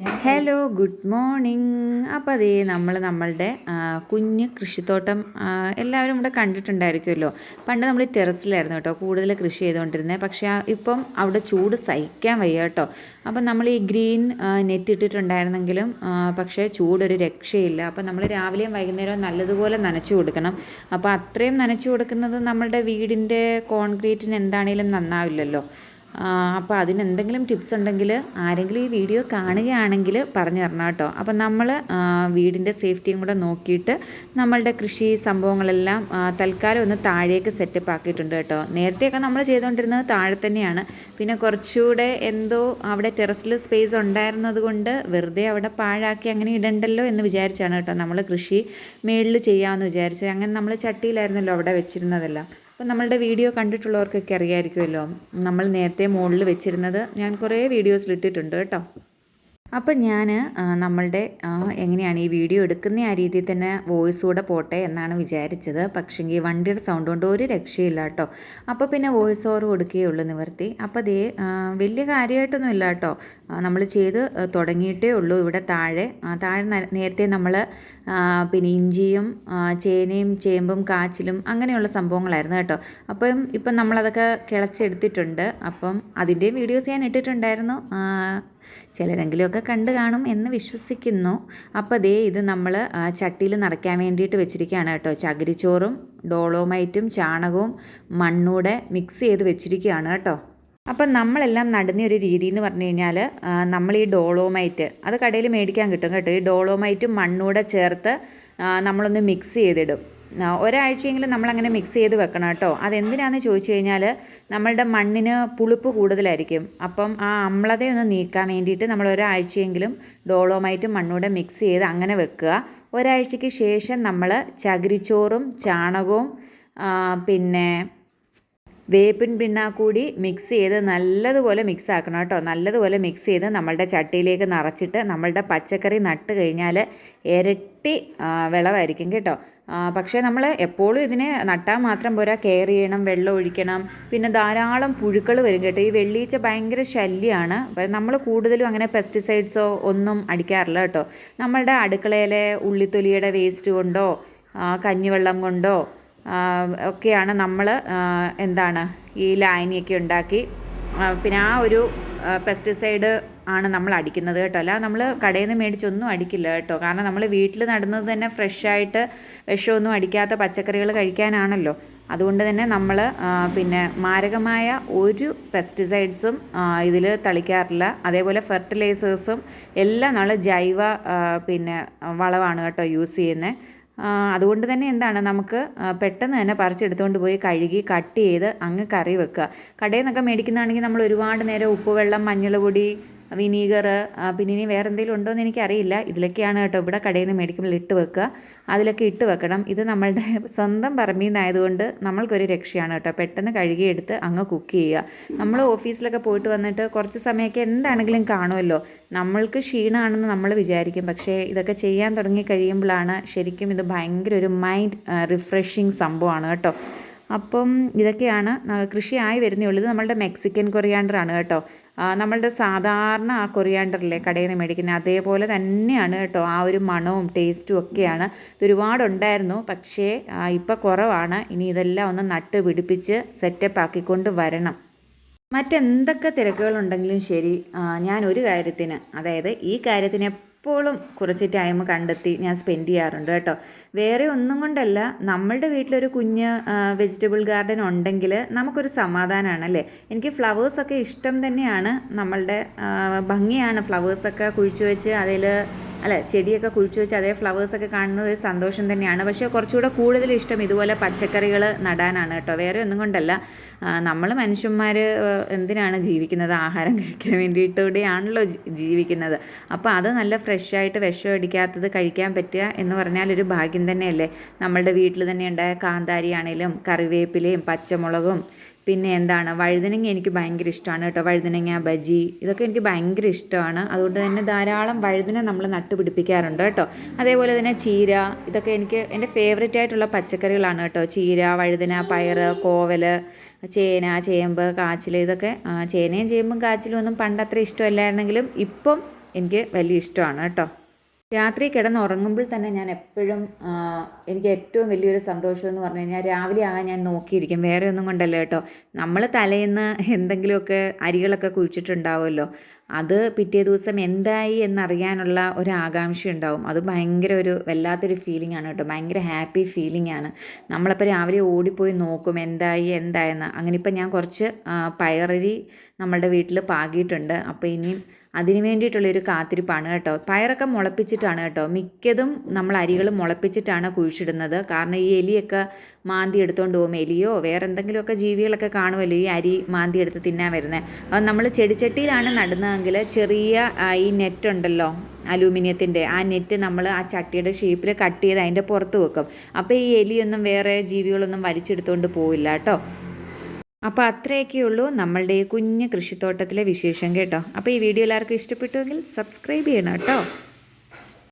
Hello good morning അപ്പോൾ അതേ നമ്മൾ നമ്മളുടെ കുഞ്ഞ് കൃഷിത്തോട്ടം എല്ലാവരും ഇവിടെ കണ്ടിട്ടുണ്ടായിരിക്കുമല്ലോ. പണ്ട് നമ്മൾ ടെറസിലായിരുന്നു കേട്ടോ കൂടുതൽ കൃഷി ചെയ്തുകൊണ്ടിരുന്നത് പക്ഷേ ഇപ്പം അവിടെ ചൂട് സഹിക്കാൻ വയ്യ കേട്ടോ. അപ്പം നമ്മൾ ഈ ഗ്രീൻ നെറ്റ് ഇട്ടിട്ടുണ്ടായിരുന്നെങ്കിലും പക്ഷേ ചൂടൊരു രക്ഷയില്ല. അപ്പം നമ്മൾ രാവിലെയും വൈകുന്നേരവും നല്ലതുപോലെ നനച്ചു കൊടുക്കണം. അപ്പോൾ അത്രയും നനച്ചു കൊടുക്കുന്നത് നമ്മളുടെ വീടിന്റെ കോൺക്രീറ്റിന് എന്താണെങ്കിലും നന്നാവില്ലല്ലോ. അപ്പോൾ അതിനെന്തെങ്കിലും ടിപ്സ് ഉണ്ടെങ്കിൽ ആരെങ്കിലും ഈ വീഡിയോ കാണുകയാണെങ്കിൽ പറഞ്ഞു തരണം കേട്ടോ. അപ്പം നമ്മൾ വീടിന്റെ സേഫ്റ്റിയും കൂടെ നോക്കിയിട്ട് നമ്മളുടെ കൃഷി സംഭവങ്ങളെല്ലാം തൽക്കാലം ഒന്ന് താഴേക്ക് സെറ്റപ്പ് ആക്കിയിട്ടുണ്ട് കേട്ടോ. നേരത്തെയൊക്കെ നമ്മൾ ചെയ്തുകൊണ്ടിരുന്നത് താഴെ തന്നെയാണ്. പിന്നെ കുറച്ചുകൂടെ എന്തോ അവിടെ ടെറസിൽ സ്പേസ് ഉണ്ടായിരുന്നത് കൊണ്ട് വെറുതെ അവിടെ പാഴാക്കി അങ്ങനെ ഇടണ്ടല്ലോ എന്ന് വിചാരിച്ചാണ് കേട്ടോ നമ്മൾ കൃഷി മേളിൽ ചെയ്യാമെന്ന് വിചാരിച്ചത്. അങ്ങനെ നമ്മൾ ചട്ടിയിലായിരുന്നല്ലോ അവിടെ വെച്ചിരുന്നതെല്ലാം. അപ്പം നമ്മളുടെ വീഡിയോ കണ്ടിട്ടുള്ളവർക്കൊക്കെ അറിയാമായിരിക്കുമല്ലോ നമ്മൾ നേരത്തെ മുകളിൽ വെച്ചിരുന്നത് ഞാൻ കുറേ വീഡിയോസിൽ ഇട്ടിട്ടുണ്ട് കേട്ടോ. അപ്പം ഞാൻ നമ്മളുടെ എങ്ങനെയാണ് ഈ വീഡിയോ എടുക്കുന്ന ആ രീതിയിൽ തന്നെ വോയിസ് കൂടെ പോട്ടെ എന്നാണ് വിചാരിച്ചത്. പക്ഷേങ്കിൽ വണ്ടിയുടെ സൗണ്ട് കൊണ്ട് ഒരു രക്ഷയില്ല കേട്ടോ. അപ്പോൾ പിന്നെ വോയിസ് ഓവർ കൊടുക്കുകയുള്ളൂ നിവർത്തി. അപ്പോൾ അതേ വലിയ കാര്യമായിട്ടൊന്നും ഇല്ല കേട്ടോ. നമ്മൾ ചെയ്ത് തുടങ്ങിയിട്ടേ ഉള്ളൂ ഇവിടെ താഴെ. താഴെ നേരത്തെ നമ്മൾ പിന്നെ ഇഞ്ചിയും ചേനയും ചേമ്പും കാച്ചിലും അങ്ങനെയുള്ള സംഭവങ്ങളായിരുന്നു കേട്ടോ. അപ്പം ഇപ്പം നമ്മളതൊക്കെ കിളച്ചെടുത്തിട്ടുണ്ട്. അപ്പം അതിന്റെയും വീഡിയോസ് ഞാൻ ഇട്ടിട്ടുണ്ടായിരുന്നു. ചിലരെങ്കിലുമൊക്കെ കണ്ടു കാണും എന്ന് വിശ്വസിക്കുന്നു. അപ്പോൾ ദേ ഇത് നമ്മൾ ചട്ടിയിൽ നിറയ്ക്കാൻ വേണ്ടിയിട്ട് വെച്ചിരിക്കുകയാണ് കേട്ടോ. ചകിരിച്ചോറും ഡോളോമൈറ്റും ചാണകവും മണ്ണൂടെ മിക്സ് ചെയ്ത് വെച്ചിരിക്കുകയാണ് കേട്ടോ. അപ്പം നമ്മളെല്ലാം നടുന്ന ഒരു രീതി എന്ന് പറഞ്ഞു കഴിഞ്ഞാൽ നമ്മൾ ഈ ഡോളോമൈറ്റ് അത് കടയിൽ മേടിക്കാൻ കിട്ടും കേട്ടോ. ഈ ഡോളോമൈറ്റും മണ്ണൂടെ ചേർത്ത് നമ്മളൊന്ന് മിക്സ് ചെയ്തിടും. ഒരാഴ്ചയെങ്കിലും നമ്മളങ്ങനെ മിക്സ് ചെയ്ത് വെക്കണം കേട്ടോ. അതെന്തിനാണെന്ന് ചോദിച്ചു കഴിഞ്ഞാൽ നമ്മളുടെ മണ്ണിന് പുളിപ്പ് കൂടുതലായിരിക്കും. അപ്പം ആ അമ്ലതയൊന്ന് നീക്കാൻ വേണ്ടിയിട്ട് നമ്മൾ ഒരാഴ്ചയെങ്കിലും ഡോളോമായിട്ട് മണ്ണൂടെ മിക്സ് ചെയ്ത് അങ്ങനെ വെക്കുക. ഒരാഴ്ചയ്ക്ക് ശേഷം നമ്മൾ ചകിരിച്ചോറും ചാണകവും പിന്നെ വേപ്പിൻ പിണ്ണാക്കൂടി മിക്സ് ചെയ്ത് നല്ലതുപോലെ മിക്സ് ആക്കണം കേട്ടോ. നല്ലതുപോലെ മിക്സ് ചെയ്ത് നമ്മളുടെ ചട്ടിയിലേക്ക് നിറച്ചിട്ട് നമ്മളുടെ പച്ചക്കറി നട്ട് കഴിഞ്ഞാൽ ഇരട്ടി വിളവായിരിക്കും കേട്ടോ. പക്ഷേ നമ്മൾ എപ്പോഴും ഇതിനെ നട്ടാൽ മാത്രം പോരാ. കെയർ ചെയ്യണം വെള്ളം ഒഴിക്കണം. പിന്നെ ധാരാളം പുഴുക്കൾ വരും കേട്ടോ. ഈ വെള്ളീച്ച ഭയങ്കര ശല്യമാണ് അപ്പം നമ്മൾ കൂടുതലും അങ്ങനെ പെസ്റ്റിസൈഡ്സോ ഒന്നും അടിക്കാറില്ല കേട്ടോ. നമ്മളുടെ അടുക്കളയിലെ ഉള്ളിത്തൊലിയുടെ വേസ്റ്റ് കൊണ്ടോ കഞ്ഞിവെള്ളം കൊണ്ടോ ഒക്കെയാണ് നമ്മൾ എന്താണ് ഈ ലായനിയൊക്കെ ഉണ്ടാക്കി. പിന്നെ ആ ഒരു പെസ്റ്റിസൈഡ് ആണ് നമ്മൾ അടിക്കുന്നത് കേട്ടോ. അല്ല നമ്മൾ കടയിൽ നിന്ന് മേടിച്ചൊന്നും അടിക്കില്ല കേട്ടോ. കാരണം നമ്മൾ വീട്ടിൽ നടുന്നത് തന്നെ ഫ്രഷായിട്ട് വിഷമൊന്നും അടിക്കാത്ത പച്ചക്കറികൾ കഴിക്കാനാണല്ലോ. അതുകൊണ്ട് തന്നെ നമ്മൾ പിന്നെ മാരകമായ ഒരു പെസ്റ്റിസൈഡ്സും ഇതിൽ തളിക്കാറില്ല. അതേപോലെ ഫെർട്ടിലൈസേഴ്സും എല്ലാം നമ്മൾ ജൈവ പിന്നെ വളമാണ് കേട്ടോ യൂസ് ചെയ്യുന്നത് അതുകൊണ്ട് തന്നെ എന്താണ് നമുക്ക് പെട്ടെന്ന് തന്നെ പറിച്ചെടുത്തുകൊണ്ട് പോയി കഴുകി കട്ട് ചെയ്ത് അങ്ങ് കറി വെക്കുക. കടയിൽ നിന്നൊക്കെ മേടിക്കുന്നതാണെങ്കിൽ നമ്മൾ ഒരുപാട് നേരം ഉപ്പുവെള്ളം മഞ്ഞൾ പൊടി വിനീഗർ പിന്നെ ഇനി വേറെ എന്തെങ്കിലും ഉണ്ടോ എന്ന് എനിക്കറിയില്ല. ഇതിലൊക്കെയാണ് കേട്ടോ ഇവിടെ കടയിൽ നിന്ന് മേടിക്കുമ്പോൾ ഇട്ട് വെക്കുക. അതിലൊക്കെ ഇട്ട് വെക്കണം. ഇത് നമ്മളുടെ സ്വന്തം പറമ്പിൽ നിന്നായതുകൊണ്ട് നമ്മൾക്കൊരു രക്ഷയാണ് കേട്ടോ. പെട്ടെന്ന് കഴുകിയെടുത്ത് അങ്ങ് കുക്ക് ചെയ്യുക. നമ്മൾ ഓഫീസിലൊക്കെ പോയിട്ട് വന്നിട്ട് കുറച്ച് സമയമൊക്കെ എന്താണെങ്കിലും കാണുമല്ലോ. നമ്മൾക്ക് ക്ഷീണമാണെന്ന് നമ്മൾ വിചാരിക്കും. പക്ഷേ ഇതൊക്കെ ചെയ്യാൻ തുടങ്ങി കഴിയുമ്പോഴാണ് ശരിക്കും ഇത് ഭയങ്കര ഒരു മൈൻഡ് റിഫ്രഷിങ് സംഭവമാണ് കേട്ടോ. അപ്പം ഇതൊക്കെയാണ് കൃഷിയായി വരുന്നേ ഉള്ളത് നമ്മളുടെ മെക്സിക്കൻ കൊറിയാണ്ടർ ആണ് കേട്ടോ. നമ്മളുടെ സാധാരണ ആ കൊറിയാണ്ടറിലെ കടയിൽ നിന്ന് മേടിക്കുന്ന അതേപോലെ തന്നെയാണ് കേട്ടോ. ആ ഒരു മണവും ടേസ്റ്റും ഒക്കെയാണ്. ഇത് ഒരുപാടുണ്ടായിരുന്നു പക്ഷേ ഇപ്പം കുറവാണ്. ഇനി ഇതെല്ലാം ഒന്ന് നട്ട് പിടിപ്പിച്ച് സെറ്റപ്പ് ആക്കിക്കൊണ്ട് വരണം. മറ്റെന്തൊക്കെ തിരക്കുകളുണ്ടെങ്കിലും ശരി ഞാൻ ഒരു കാര്യത്തിന് അതായത് ഈ കാര്യത്തിന് എപ്പോഴും കുറച്ച് ടൈം കണ്ടെത്തി ഞാൻ സ്പെൻഡ് ചെയ്യാറുണ്ട് കേട്ടോ. വേറെ ഒന്നും കൊണ്ടല്ല നമ്മളുടെ വീട്ടിലൊരു കുഞ്ഞ് വെജിറ്റബിൾ ഗാർഡൻ ഉണ്ടെങ്കിൽ നമുക്കൊരു സമാധാനമാണ് അല്ലേ? എനിക്ക് ഫ്ലവേഴ്സൊക്കെ ഇഷ്ടം തന്നെയാണ്. നമ്മളുടെ ഭംഗിയാണ് ഫ്ലവേഴ്സൊക്കെ കുഴിച്ചു വെച്ച് അതിൽ അല്ല ചെടിയൊക്കെ കുഴിച്ചു വെച്ച് അതേ ഫ്ലവേഴ്സൊക്കെ കാണുന്നത് ഒരു സന്തോഷം തന്നെയാണ്. പക്ഷേ കുറച്ചുകൂടെ കൂടുതൽ ഇഷ്ടം ഇതുപോലെ പച്ചക്കറികൾ നടാനാണ് കേട്ടോ. വേറെ ഒന്നും കൊണ്ടല്ല. നമ്മൾ മനുഷ്യന്മാർ എന്തിനാണ് ജീവിക്കുന്നത്? ആഹാരം കഴിക്കാൻ വേണ്ടിയിട്ടൂടെയാണല്ലോ ജീവിക്കുന്നത്. അപ്പോൾ അത് നല്ല ഫ്രഷായിട്ട് വിഷം അടിക്കാത്തത് കഴിക്കാൻ പറ്റുക എന്ന് പറഞ്ഞാൽ ഒരു ഭാഗ്യം തന്നെയല്ലേ? നമ്മളുടെ വീട്ടിൽ തന്നെ ഉണ്ടായ കാന്താരി ആണേലും കറിവേപ്പിലയും പച്ചമുളകും പിന്നെ എന്താണ്? വഴുതനങ്ങ എനിക്ക് ഭയങ്കര ഇഷ്ടമാണ് കേട്ടോ. വഴുതനങ്ങ ബജി ഇതൊക്കെ എനിക്ക് ഭയങ്കര ഇഷ്ടമാണ് അതുകൊണ്ട് തന്നെ ധാരാളം വഴുതന നമ്മൾ നട്ടുപിടിപ്പിക്കാറുണ്ട് കേട്ടോ. അതേപോലെ തന്നെ ചീര ഇതൊക്കെ എനിക്ക് എന്റെ ഫേവറേറ്റ് ആയിട്ടുള്ള പച്ചക്കറികളാണ് കേട്ടോ. ചീര വഴുതന പയർ കോവൽ ചേന ചേമ്പ് കാച്ചിൽ ഇതൊക്കെ ചേനയും ചേമ്പും കാച്ചിലും ഒന്നും പണ്ട് അത്ര ഇഷ്ടമല്ലായിരുന്നെങ്കിലും ഇപ്പം എനിക്ക് വലിയ ഇഷ്ടമാണ് കേട്ടോ. രാത്രി കിടന്നുറങ്ങുമ്പോൾ തന്നെ ഞാൻ എപ്പോഴും എനിക്ക് ഏറ്റവും വലിയൊരു സന്തോഷം എന്ന് പറഞ്ഞു കഴിഞ്ഞാൽ രാവിലെ ആകാൻ ഞാൻ നോക്കിയിരിക്കും. വേറെ ഒന്നും കൊണ്ടല്ല കേട്ടോ. നമ്മൾ തലേന്ന് എന്തെങ്കിലുമൊക്കെ അരികളൊക്കെ കുഴിച്ചിട്ടുണ്ടാവുമല്ലോ. അത് പിറ്റേ ദിവസം എന്തായി എന്നറിയാനുള്ള ഒരു ആകാംക്ഷ ഉണ്ടാവും. അത് ഭയങ്കര ഒരു വല്ലാത്തൊരു ഫീലിംഗ് ആണ് കേട്ടോ. ഭയങ്കര ഹാപ്പി ഫീലിംഗ് ആണ്. നമ്മളപ്പോൾ രാവിലെ ഓടിപ്പോയി നോക്കും എന്തായി എന്തായെന്ന്. അങ്ങനെ ഇപ്പം ഞാൻ കുറച്ച് പയറരി നമ്മളുടെ വീട്ടിൽ പാകിയിട്ടുണ്ട്. അപ്പോൾ ഇനിയും അതിന് വേണ്ടിയിട്ടുള്ളൊരു കാത്തിരിപ്പാണ് കേട്ടോ. പയറൊക്കെ മുളപ്പിച്ചിട്ടാണ് കേട്ടോ. മിക്കതും നമ്മൾ അരികൾ മുളപ്പിച്ചിട്ടാണ് കുഴിച്ചിടുന്നത്. കാരണം ഈ എലിയൊക്കെ മാന്തി എടുത്തുകൊണ്ട് പോകും. എലിയോ വേറെ എന്തെങ്കിലുമൊക്കെ ജീവികളൊക്കെ കാണുമല്ലോ ഈ അരി മാന്തി എടുത്ത് തിന്നാൻ വരുന്നത് അപ്പം നമ്മൾ ചെടിച്ചട്ടിയിലാണ് നടുന്നതെങ്കിൽ ചെറിയ ഈ നെറ്റ് ഉണ്ടല്ലോ അലൂമിനിയത്തിന്റെ ആ നെറ്റ് നമ്മൾ ആ ചട്ടിയുടെ ഷേപ്പിൽ കട്ട് ചെയ്ത് അതിന്റെ പുറത്ത് വെക്കും. അപ്പോൾ ഈ എലിയൊന്നും വേറെ ജീവികളൊന്നും വലിച്ചെടുത്തുകൊണ്ട് പോവില്ല കേട്ടോ. അപ്പോൾ അത്രയൊക്കെ ഉള്ളൂ നമ്മളുടെ ഈ കുഞ്ഞ് കൃഷിത്തോട്ടത്തിലെ വിശേഷം കേട്ടോ. അപ്പോൾ ഈ വീഡിയോ എല്ലാവർക്കും ഇഷ്ടപ്പെട്ടുവെങ്കിൽ സബ്സ്ക്രൈബ് ചെയ്യണം കേട്ടോ.